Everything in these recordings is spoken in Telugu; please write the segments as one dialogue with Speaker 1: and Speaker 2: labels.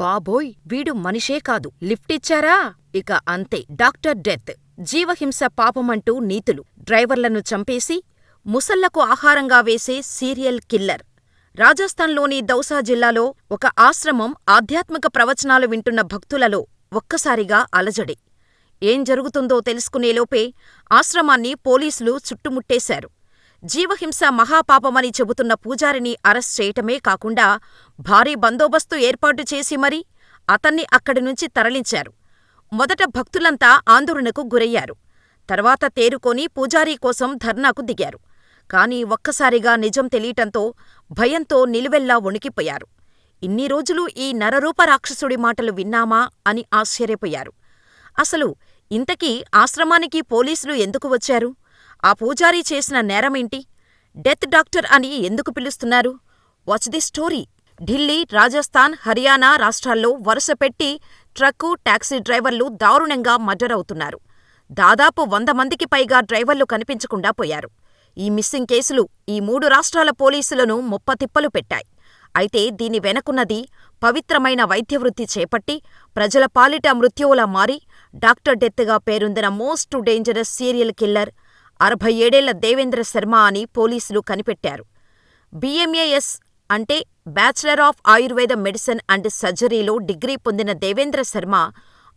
Speaker 1: బాబోయ్ వీడు మనిషే కాదు. లిఫ్టిచ్చారా ఇక అంతే. Doctor death. జీవహింస పాపమంటూ నీతులు. డ్రైవర్లను చంపేసి ముసళ్ళకు ఆహారంగా వేసే సీరియల్ కిల్లర్. రాజస్థాన్లోని దౌసా జిల్లాలో ఒక ఆశ్రమం ఆధ్యాత్మిక ప్రవచనాలు వింటున్న భక్తులలో ఒక్కసారిగా అలజడి. ఏం జరుగుతుందో తెలుసుకునేలోపే ఆశ్రమాన్ని పోలీసులు చుట్టుముట్టేశారు. జీవహింస మహాపాపమని చెబుతున్న పూజారిని అరెస్ట్ చేయటమే కాకుండా భారీ బందోబస్తు ఏర్పాటు చేసి మరీ అతన్ని అక్కడి నుంచి తరలించారు. మొదట భక్తులంతా ఆందోళనకు గురయ్యారు. తర్వాత తేరుకొని పూజారీ కోసం ధర్నాకు దిగారు. కాని ఒక్కసారిగా నిజం తెలీటంతో భయంతో నిలువెల్లా వణికిపోయారు. ఇన్ని రోజులు ఈ నరరూప రాక్షసుడి మాటలు విన్నామా అని ఆశ్చర్యపోయారు. అసలు ఇంతకీ ఆశ్రమానికి పోలీసులు ఎందుకు వచ్చారు? ఆ పూజారీ చేసిన నేరమేంటి? డెత్ డాక్టర్ అని ఎందుకు పిలుస్తున్నారు? Watch the story Delhi Rajasthan Haryana రాష్ట్రాల్లో వరుసపెట్టి ట్రక్కు టాక్సీ డ్రైవర్లు దారుణంగా మర్డర్ అవుతున్నారు. దాదాపు వంద మందికి పైగా డ్రైవర్లు కనిపించకుండా పోయారు. ఈ మిస్సింగ్ కేసులు ఈ మూడు రాష్ట్రాల పోలీసులను ముప్పతిప్పలు పెట్టాయి. అయితే దీని వెనకున్నది పవిత్రమైన వైద్యవృత్తి చేపట్టి ప్రజల పాలిట మృత్యువులా మారి డాక్టర్ డెత్గా పేరొందిన మోస్ట్ డేంజరస్ సీరియల్ కిల్లర్ అరవై ఏడేళ్ళ దేవేంద్ర శర్మ అని పోలీసులు కనిపెట్టారు. బిఎంఏఎస్ అంటే bachelor of Ayurveda medicine and సర్జరీలో degree పొందిన దేవేంద్ర శర్మ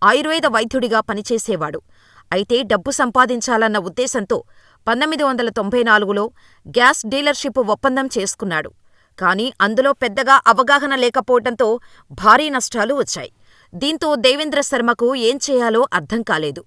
Speaker 1: ఆయుర్వేద వైద్యుడిగా పనిచేసేవాడు. అయితే డబ్బు సంపాదించాలన్న ఉద్దేశంతో పంతొమ్మిది వందల తొంభై నాలుగులో గ్యాస్ డీలర్షిప్ ఒప్పందం చేసుకున్నాడు. కానీ అందులో పెద్దగా అవగాహన లేకపోవటంతో భారీ నష్టాలు వచ్చాయి. దీంతో దేవేంద్ర శర్మకు ఏం చేయాలో అర్థం కాలేదు.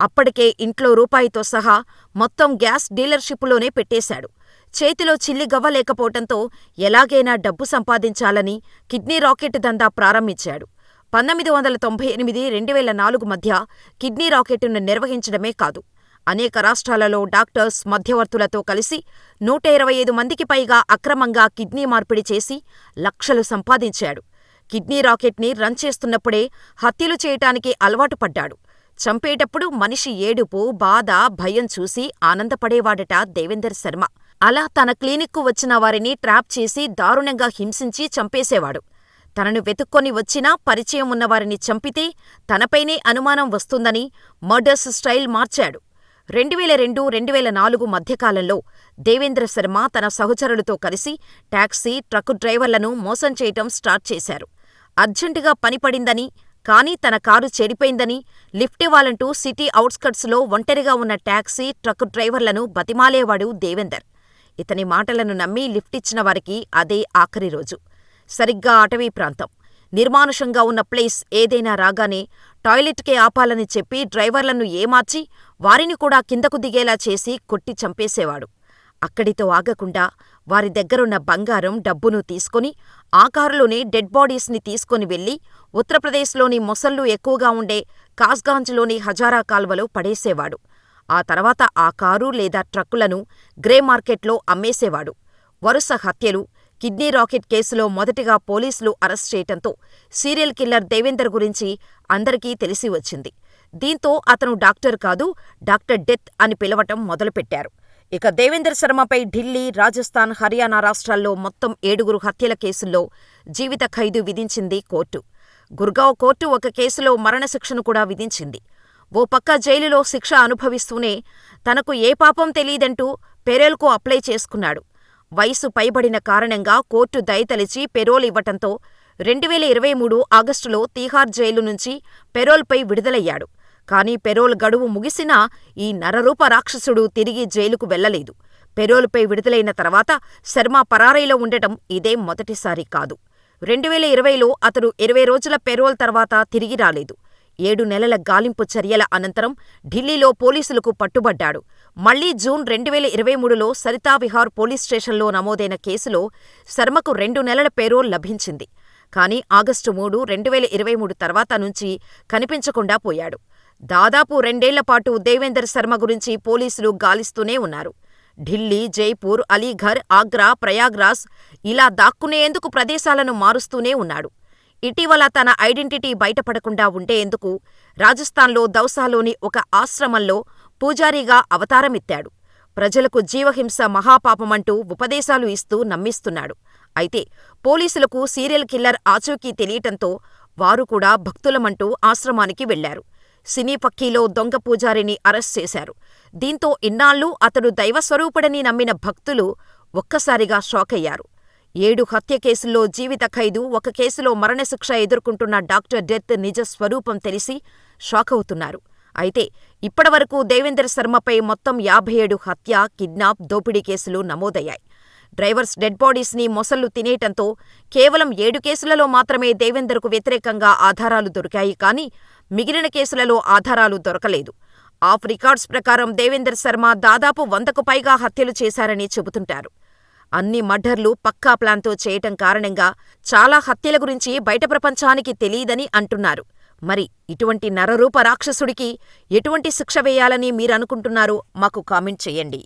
Speaker 1: అప్పటికే ఇంట్లో రూపాయితో సహా మొత్తం గ్యాస్ డీలర్షిప్లోనే పెట్టేశాడు. చేతిలో చిల్లిగవ్వ లేకపోవటంతో ఎలాగైనా డబ్బు సంపాదించాలని కిడ్నీ రాకెట్ దందా ప్రారంభించాడు. పంతొమ్మిది వందల తొంభై ఎనిమిది రెండు వేల నాలుగు మధ్య కిడ్నీ రాకెట్ను నిర్వహించడమే కాదు. అనేక రాష్ట్రాలలో డాక్టర్స్ మధ్యవర్తులతో కలిసి నూట ఇరవై ఐదు మందికి పైగా అక్రమంగా కిడ్నీ మార్పిడి చేసి లక్షలు సంపాదించాడు. కిడ్నీ రాకెట్ని రన్ చేస్తున్నప్పుడే హత్యలు చేయటానికి అలవాటు పడ్డాడు. చంపేటప్పుడు మనిషి ఏడుపు బాధ భయం చూసి ఆనందపడేవాడట దేవేందర్ శర్మ. అలా తన క్లినిక్కు వచ్చిన వారిని ట్రాప్ చేసి దారుణంగా హింసించి చంపేసేవాడు. తనను వెతుక్కొని వచ్చినా పరిచయం ఉన్నవారిని చంపితే తనపైనే అనుమానం వస్తుందని మర్డర్స్ స్టైల్ మార్చాడు. రెండువేల రెండు రెండువేల నాలుగు మధ్యకాలంలో దేవేంద్ర శర్మ తన సహచరులతో కలిసి టాక్సీ ట్రక్కు డ్రైవర్లను మోసం చేయటం స్టార్ట్ చేశారు. అర్జెంటుగా పనిపడిందని కానీ తన కారు చెడిపోయిందని లిఫ్టివ్వాలంటూ సిటీ ఔట్స్కట్స్లో ఒంటరిగా ఉన్న టాక్సీ ట్రక్కు డ్రైవర్లను బతిమాలేవాడు దేవేందర్. ఇతని మాటలను నమ్మి లిఫ్టిచ్చిన వారికి అదే ఆఖరి రోజు. సరిగ్గా అటవీ ప్రాంతం. నిర్మానుషంగా ఉన్న ప్లేస్ ఏదైనా రాగానే టాయిలెట్కే ఆపాలని చెప్పి డ్రైవర్లను ఏమార్చి వారిని కూడా కిందకు దిగేలా చేసి కొట్టి చంపేసేవాడు. అక్కడితో ఆగకుండా వారి దగ్గరున్న బంగారం డబ్బును తీసుకుని ఆ కారులోనే డెడ్ బాడీస్ని తీసుకుని వెళ్ళి ఉత్తరప్రదేశ్లోని మొసళ్ళు ఎక్కువగా ఉండే కాస్గాంజ్లోని హజారా కాల్వలో పడేసేవాడు. ఆ తర్వాత ఆ కారు లేదా ట్రక్కులను గ్రే మార్కెట్లో అమ్మేసేవాడు. వరుస హత్యలు కిడ్నీ రాకెట్ కేసులో మొదటిగా పోలీసులు అరెస్ట్ చేయటంతో సీరియల్ కిల్లర్ దేవేందర్ గురించి అందరికీ తెలిసి వచ్చింది. దీంతో అతను డాక్టర్ కాదు డాక్టర్ డెత్ అని పిలవటం మొదలుపెట్టారు. ఇక దేవేందర్ శర్మపై ఢిల్లీ రాజస్థాన్ హర్యానా రాష్ట్రాల్లో మొత్తం ఏడుగురు హత్యల కేసుల్లో జీవిత ఖైదు విధించింది కోర్టు. గుర్గావ్ కోర్టు ఒక కేసులో మరణశిక్షను కూడా విధించింది. ఓ పక్క జైలులో శిక్ష అనుభవిస్తూనే తనకు ఏ పాపం తెలీదంటూ పెరోల్కు అప్లై చేసుకున్నాడు. వయసు పైబడిన కారణంగా కోర్టు దయతలిచి పెరోల్ ఇవ్వటంతో రెండువేల ఇరవై మూడు ఆగస్టులో తీహార్ జైలు నుంచి పెరోల్పై విడుదలయ్యాడు. కానీ పెరోల్ గడువు ముగిసినా ఈ నరరూప రాక్షసుడు తిరిగి జైలుకు వెళ్ళలేదు పెరోల్పై విడుదలైన తర్వాత శర్మ పరారైలో ఉండటం ఇదే మొదటిసారి కాదు. రెండువేల ఇరవైలో అతడు ఇరవై రోజుల పెరోల్ తర్వాత తిరిగి రాలేదు. ఏడు నెలల గాలింపు చర్యల అనంతరం ఢిల్లీలో పోలీసులకు పట్టుబడ్డాడు. మళ్ళీ జూన్ రెండువేల ఇరవై మూడులో సరితా విహార్ పోలీస్ స్టేషన్లో నమోదైన కేసులో శర్మకు రెండు నెలల పేరోల్ లభించింది. కానీ ఆగస్టు మూడు రెండువేల ఇరవై మూడు తర్వాత నుంచి కనిపించకుండా పోయాడు. దాదాపు రెండేళ్ళపాటు దేవేందర్ శర్మ గురించి పోలీసులు గాలిస్తూనే ఉన్నారు. ఢిల్లీ జైపూర్ అలీఘర్ ఆగ్రా ప్రయాగ్రాజ్ ఇలా దాక్కునేందుకు ప్రదేశాలను మారుస్తూనే ఉన్నాడు. ఇటీవల తన ఐడెంటిటీ బయటపడకుండా ఉండేందుకు రాజస్థాన్లో దౌసాలోని ఒక ఆశ్రమంలో పూజారిగా అవతారమెత్తాడు. ప్రజలకు జీవహింస మహాపాపమంటూ ఉపదేశాలు ఇస్తూ నమ్మిస్తున్నాడు. అయితే పోలీసులకు సీరియల్ కిల్లర్ ఆచూకీ తెలియటంతో వారు కూడా భక్తులమంటూ ఆశ్రమానికి వెళ్ళారు. సినీ పక్కీలో దొంగ పూజారిని అరెస్ట్ చేశారు. దీంతో ఇన్నాళ్ళూ అతడు దైవస్వరూపుడని నమ్మిన భక్తులు ఒక్కసారిగా షాకయ్యారు. ఏడు హత్య కేసుల్లో జీవిత ఖైదు, ఒక కేసులో మరణశిక్ష ఎదుర్కొంటున్న డాక్టర్ డెత్ నిజ స్వరూపం తెలిసి షాకవుతున్నారు. అయితే ఇప్పటివరకు దేవేందర్ శర్మపై మొత్తం యాభై ఏడు హత్య, కిడ్నాప్, దోపిడీ కేసులు నమోదయ్యాయి. డ్రైవర్స్ డెడ్ బాడీస్ని మొసళ్ళు తినేయటంతో కేవలం ఏడు కేసులలో మాత్రమే దేవేందర్కు వ్యతిరేకంగా ఆధారాలు దొరికాయి కానీ మిగిలిన కేసులలో ఆధారాలు దొరకలేదు. ఆఫ్ రికార్డ్స్ ప్రకారం దేవేందర్ శర్మ దాదాపు వందకు పైగా హత్యలు చేశారని చెబుతుంటారు. అన్ని మర్డర్లు పక్కా ప్లాన్తో చేయటం కారణంగా చాలా హత్యల గురించి బయట ప్రపంచానికి తెలీదని అంటున్నారు. మరి ఇటువంటి నరరూప రాక్షసుడికి ఎటువంటి శిక్ష వేయాలని మీరనుకుంటున్నారో మాకు కామెంట్ చెయ్యండి.